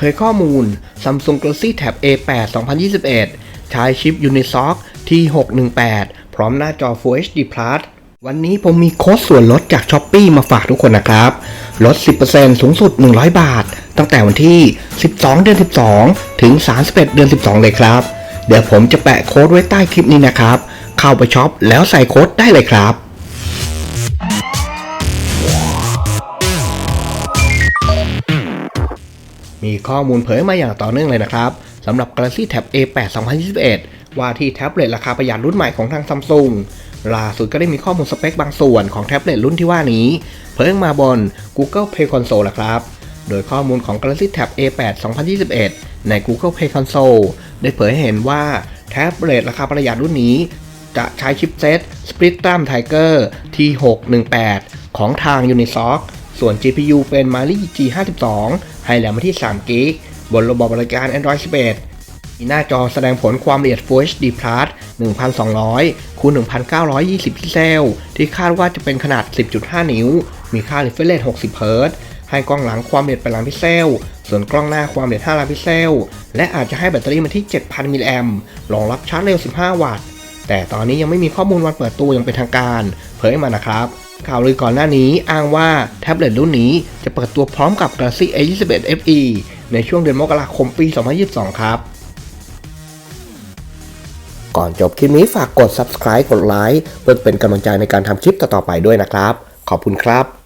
ผยข้อมูล Samsung Galaxy Tab A8 2021 ใช้ชิป Unisoc T618 พร้อมหน้าจอ Full HD Plus วันนี้ผมมีโค้ดส่วนลดจาก s h อ p e e มาฝากทุกคนนะครับ ลด 10%สูงสุด 100 บาท ตั้งแต่วันที่ 12 เดือน 12 ถึง 31 เดือน 12 เลยครับ เดี๋ยวผมจะแปะโค้ดไว้ใต้คลิปนี้นะครับ เข้าไปช็อปแล้วใส่โค้ดได้เลยครับ มีข้อมูลเผยมาอย่างต่อเนื่องเลยนะครับสำหรับ Galaxy Tab A8 2021 ว่าที่แท็บเล็ตราคาประหยัดรุ่นใหม่ของทางซัมซุงล่าสุดก็ได้มีข้อมูลสเปคบางส่วนของแท็บเล็ตรุ่นที่ว่านี้เผยมาบน Google Play Console ละครับ โดยข้อมูลของ Galaxy Tab A8 2021 ใน Google Play Console ได้เผยให้เห็นว่าแท็บเล็ตราคาประหยัดรุ่นนี้ จะใช้ชิปเซต Spectrum Tiger T618 ของทาง Unisoc ส่วน GPU เป็น Mali G52 ให้แรมมาที่3กิกบนระบบบริการ Android 11 มีหน้าจอแสดงผลความละเอียด Full HD Plus 1200คูณ1920พิกเซล ที่คาดว่าจะเป็นขนาด 10.5 นิ้ว มีค่า refresh rate 60เฮิรตซ์ให้กล้องหลังความละเอียด8ล้านพิกเซล ส่วนกล้องหน้าความละเอียด 5 ล้านพิกเซล และอาจจะให้แบตเตอรี่มาที่ 7,000 มิลลิแอมรองรับชาร์จเร็ว 15 วัตต์ แต่ตอนนี้ยังไม่มีข้อมูลวันเปิดตัวอย่างเป็นทางการ เผยมานะครับ ข่าวลือก่อนหน้านี้อ้างว่าแท็บเล็ตรุ่นนี้จะเปิดตัวพร้อมกับ Galaxy A21 FE ในช่วงเดือนมกราคมปี 2022 ครับ ก่อนจบคลิปนี้ฝากกด subscribe กดไลค์เพื่อเป็นกำลังใจในการทำคลิปต่อๆไปด้วยนะครับ ขอบคุณครับ